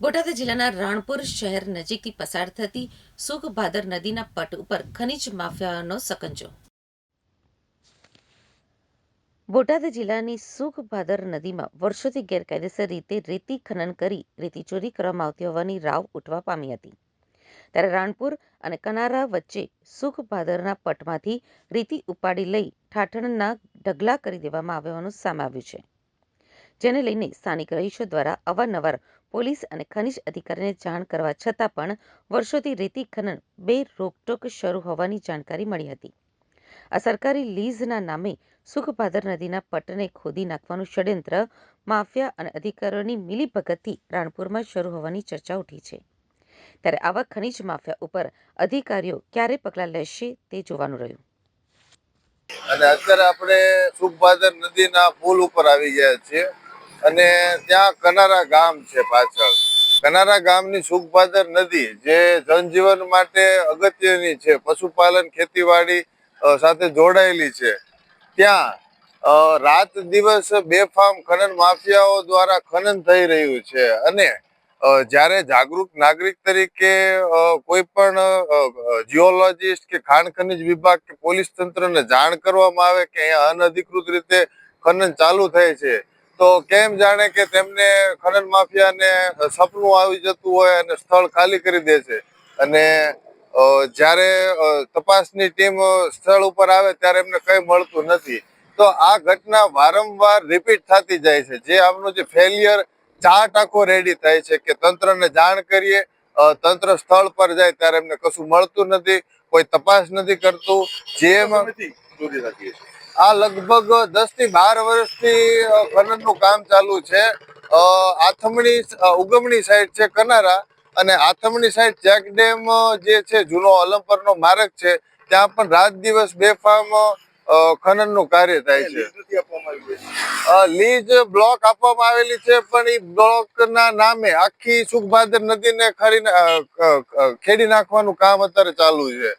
બોટાદ જિલ્લાના રાણપુર શહેર નજીકથી પસાર થતી સુખભાદર નદીના પટ ઉપર ખનિજ માફિયાનો સકંજો. બોટાદ જિલ્લાની સુખભાદર નદીમાં વર્ષોથી ગેરકાયદેસર રીતે રેતી ખનન કરી રેતી ચોરી કરવામાં આવતી હોવાની રાવ ઉઠવા પામી હતી. ત્યારે રાણપુર અને કનારા વચ્ચે સુખભાદરના પટમાંથી રેતી ઉપાડી લઈ ઠાઠણના ઢગલા કરી દેવામાં આવ્યાનું સામે આવ્યું છે. જેને લઈને સ્થાનિક રહીશો દ્વારા અવારનવાર પોલીસ અને ખનિજ અધિકારીને જાણ કરવા છતાં પણ વર્ષોથી રેતી ખનન બે રોકટોક શરૂ હોવાની જાણકારી મળી હતી. આ સરકારી લીઝના નામે સુખભાદર નદીના પટને ખોદી નાખવાનું ષડયંત્ર માફિયા અને અધિકારીઓની મિલીભગતથી રાણપુરમાં શરૂ હોવાની ચર્ચા ઉઠી છે. ત્યારે આવા ખનિજ માફિયા ઉપર અધિકારીઓ ક્યારે પગલાં લેશે તે જોવાનું રહ્યું. અને અત્યારે આપણે સુખભાદર નદીના પુલ ઉપર આવી ગયા છીએ. અને ત્યાં કનારા ગામ છે પાછળ. કનારા ગામની સુખભાદર નદી જે જનજીવન માટે અગત્યની છે, પશુપાલન ખેતીવાડી સાથે જોડાયેલી છે. ત્યાં રાત દિવસ બેફામ ખનન માફિયાઓ દ્વારા ખનન થઈ રહ્યું છે અને જ્યારે જાગૃત નાગરિક તરીકે કોઈ પણ જીઓલોજીસ્ટ કે ખાણ ખનિજ વિભાગ કે પોલીસ તંત્રને જાણ કરવામાં આવે કે અહીંયા અનધિકૃત રીતે ખનન ચાલુ થાય છે તો કેમ જાણે કે તેમને ખનન માફિયાને સપનું આવી જતું હોય અને સ્થળ ખાલી કરી દે છે. અને જ્યારે તપાસની ટીમ સ્થળ ઉપર આવે ત્યારે એમને કંઈ મળતું નથી. તો આ ઘટના વારંવાર રિપીટ થતી જાય છે. જે આમનું જે ફેલિયર ચાર્ટ આખો રેડી થાય છે કે તંત્રને જાણ કરીએ તંત્ર સ્થળ પર જાય ત્યારે એમને કશું મળતું નથી, કોઈ તપાસ નથી કરતું. જેમાં આ લગભગ દસથી બાર વર્ષથી ખનનનું કામ ચાલુ છે. આથમણી ઉગમણી સાઈડ છે કનારા અને આથમણી સાઈડ ચેક ડેમ જે છે જૂનો અલંપરનો માર્ગ છે ત્યાં પણ રાત દિવસ બેફામ ખનનનું કાર્ય થાય છે. લીજ બ્લોક આપવામાં આવેલી છે પણ એ બ્લોકના નામે આખી સુખભાદર નદીને ખરી ખેડી નાખવાનું કામ અત્યારે ચાલુ છે.